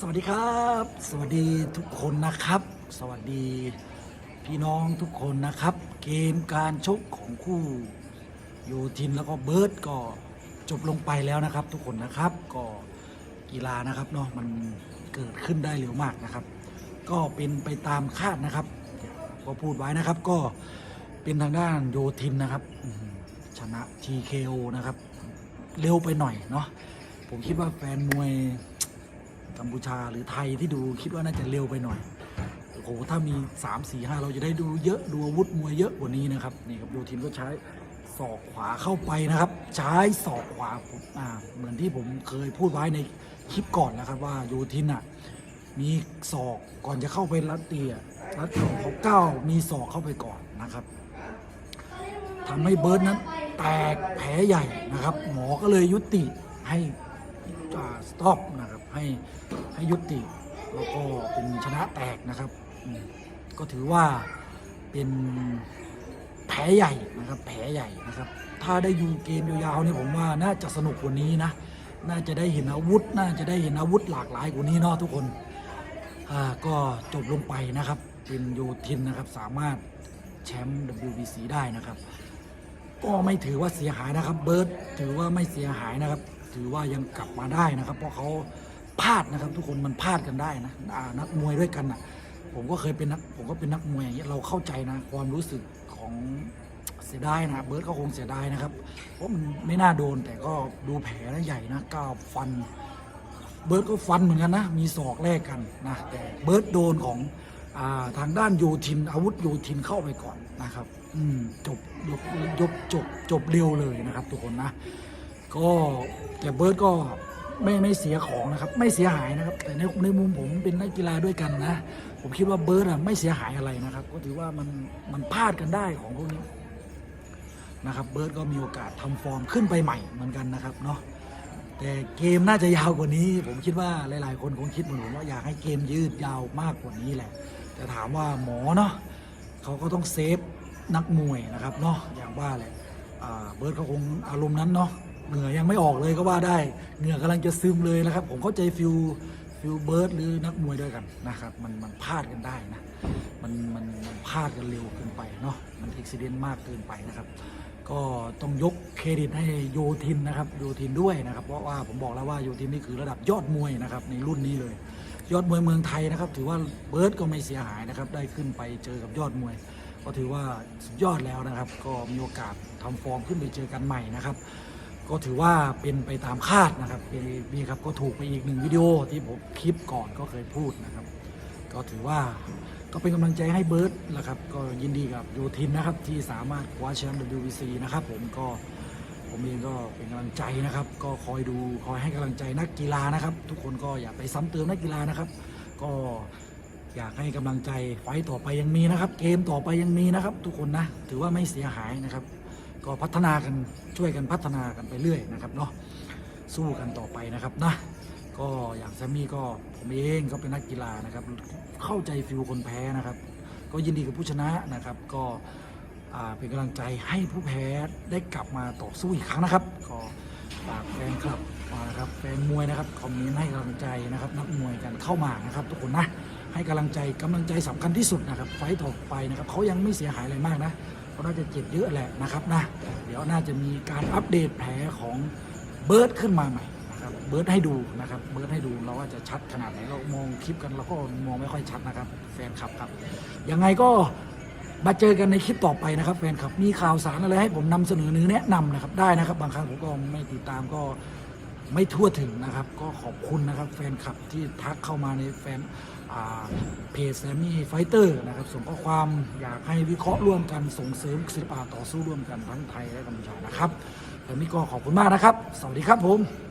สวัสดีครับ สวัสดีทุกคนนะครับ สวัสดีพี่น้องทุกคนนะครับ เกมการชกของคู่โยทินแล้วก็เบิร์ดก็จบลงไปแล้วนะครับ ทุกคนนะครับก็กีฬานะครับเนาะมันเกิดขึ้นได้เร็วมากนะครับ ก็เป็นไปตามคาดนะครับก็พูดไว้นะครับก็เป็นทางด้านโยทินนะครับชนะ TKO นะครับ เร็วไปหน่อยเนาะผมคิดว่าแฟนมวย พูชาหรือไทยที่ดูคิดว่าน่าจะเร็วไปหน่อยโอ้โหถ้ามี 3 4 5 เราจะได้ดูเยอะดูอาวุธมวยเยอะกว่านี้นะครับนี่ครับโยทินก็ใช้ศอกขวาเข้าไปนะครับ ใช้ศอกขวาผมอ่าเหมือนที่ผมเคยพูดไว้ในคลิปก่อนนะครับว่าโยทินอะมีศอกก่อนจะเข้าไปรัดเตียรัดของเขาก้าวมีศอกเข้าไปก่อนนะครับทำให้เบิร์ดนั้นแตกแผลใหญ่นะครับ หมอก็เลยยุติให้สต็อปนะครับให้ ให้ยุติแล้วก็เป็นชนะแตกนะครับก็ถือว่าเป็นแผลใหญ่นะครับแผลใหญ่นะครับ ถ้าได้อยู่เกมยาวๆนี่ผมว่าน่าจะสนุกกว่านี้นะน่าจะได้เห็นอาวุธ น่าจะได้เห็นอาวุธหลากหลายกว่านี้เนาะทุกคนอ่าก็จบลงไปนะครับเป็นโยทินนะครับสามารถแชมป์ WBC ได้นะครับ ก็ไม่ถือว่าเสียหายนะครับเบิร์ตถือว่าไม่เสียหายนะครับ ถือว่ายังกลับมาได้นะครับ เพราะเขา พลาดนะครับ ทุกคนมันพลาดกันได้นะอ่านักมวยด้วยกันอะ ผมก็เคยเป็นนักผมก็เป็นนักมวยอย่างเงี้ยเราเข้าใจนะ ความรู้สึกของเสียดายนะเบิร์ตก็คงเสียดายนะครับเพราะมันไม่น่าโดนแต่ก็ดูแผลนะใหญ่นะก้าวฟัน เบิร์ตก็ฟันเหมือนกันนะ มีศอกแลกกันนะแต่เบิร์ตโดนของอาทางด้านโยทินอาวุธโยทินเข้าไปก่อนนะครับ อืมจบยกยกจบจบเร็วเลยนะครับ ทุกคนนะ ก็แต่เบิร์ตก็ ไม่ไม่เสียของนะครับ ไม่เสียหายนะครับ แต่ในในมุมผมเป็นนักกีฬาด้วยกันนะ ผมคิดว่าเบิร์ตอะไม่เสียหายอะไรนะครับ ก็ถือว่ามันมันพลาดกันได้ของพวกนี้นะครับ เบิร์ตก็มีโอกาสทำฟอร์มขึ้นไปใหม่เหมือนกันนะครับเนาะแต่เกมน่าจะยาวกว่านี้ ผมคิดว่าหลาย ๆ คนคงคิดเหมือนผมว่าอยากให้เกมยืดยาวมากกว่านี้แหละ แต่ถามว่าหมอเนาะเขาก็ต้องเซฟนักมวยนะครับเนาะอย่างว่าแหละเบิร์ดเขาคงอารมณ์นั้นเนาะ เหงื่อยังไม่ออกเลยก็ว่าได้เหงื่อกำลังจะซึมเลยนะครับ ผมเข้าใจฟิลฟิลเบิร์ดหรือนักมวยด้วยกันนะครับ มันมันพลาดกันได้นะมันมันมันพลาดกันเร็วเกินไปเนาะมันอุบิเหตุมากเกินไปนะครับ ก็ต้องยกเครดิตให้โยทินนะครับโยทินด้วยนะครับ เพราะว่าผมบอกแล้วว่าโยทินนี่คือระดับยอดมวยนะครับในรุ่นนี้เลย ยอดมวยเมืองไทยนะครับ ถือว่าเบิร์ดก็ไม่เสียหายนะครับ ได้ขึ้นไปเจอกับยอดมวย ก็ถือว่าสุดยอดแล้วนะครับ ก็มีโอกาสทำฟอร์มขึ้นไปเจอกันใหม่นะครับ ก็ถือว่าเป็นไปตามคาดนะครับเป็นนี่ครับก็ถูกไปอีกหนึ่งวิดีโอที่ผมคลิปก่อนก็เคยพูดนะครับ ก็ถือว่าก็เป็นกำลังใจให้เบิร์ตนะครับ ก็ยินดีกับโยทินนะครับที่สามารถคว้าแชมป์ WBC นะครับผมก็ผมเองก็เป็นกำลังใจนะครับ ก็คอยดูคอยให้กำลังใจนักกีฬานะครับ ทุกคนก็อย่าไปซ้ำเติมนักกีฬานะครับ ก็อยากให้กำลังใจไฟต่อไปยังมีนะครับ เกมต่อไปยังมีนะครับ ทุกคนนะถือว่าไม่เสียหายนะครับ ก็พัฒนากันช่วยกันพัฒนากันไปเรื่อยนะครับเนาะสู้กันต่อไปนะครับนะก็อย่างแซมมี่ก็ผมเองก็เป็นนักกีฬานะครับ เข้าใจฟิลคนแพ้นะครับ ก็ยินดีกับผู้ชนะนะครับ ก็เป็นกำลังใจให้ผู้แพ้ได้กลับมาต่อสู้อีกครั้งนะครับ ก็ฝากแฟนคลับมานะครับแฟนมวยนะครับคอมเมนต์ให้กำลังใจนะครับนักมวยกันเข้ามานะครับ ทุกคนนะให้กำลังใจกำลังใจสำคัญที่สุดนะครับ ไฟต์ต่อไปนะครับเขายังไม่เสียหายอะไรมากนะ เขาน่าจะเจ็บเยอะแหละนะครับนะเดี๋ยวน่าจะมีการอัปเดตแผลของเบิร์ดขึ้นมาใหม่นะครับเบิร์ดให้ดูนะครับเบิร์ดให้ดูเราว่าจะชัดขนาดไหนเรามองคลิปกันเราก็มองไม่ค่อยชัดนะครับ แฟนคลับครับยังไงก็มาเจอกันในคลิปต่อไปนะครับแฟนคลับมีข่าวสารอะไรให้ผมนำเสนอหรือแนะนำนะครับได้นะครับ บางครั้งผมก็ไม่ติดตามก็ ไม่ทั่วถึงนะครับ ก็ขอบคุณนะครับแฟนคลับที่ทักเข้ามาในแฟนเพจแซมมี่ไฟเตอร์นะครับ ส่งข้อความอยากให้วิเคราะห์ร่วมกันส่งเสริมศิลปะต่อสู้ร่วมกันทั้งไทยและกัมพูชานะครับแต่นี้ก็ขอบคุณมากนะครับ สวัสดีครับผม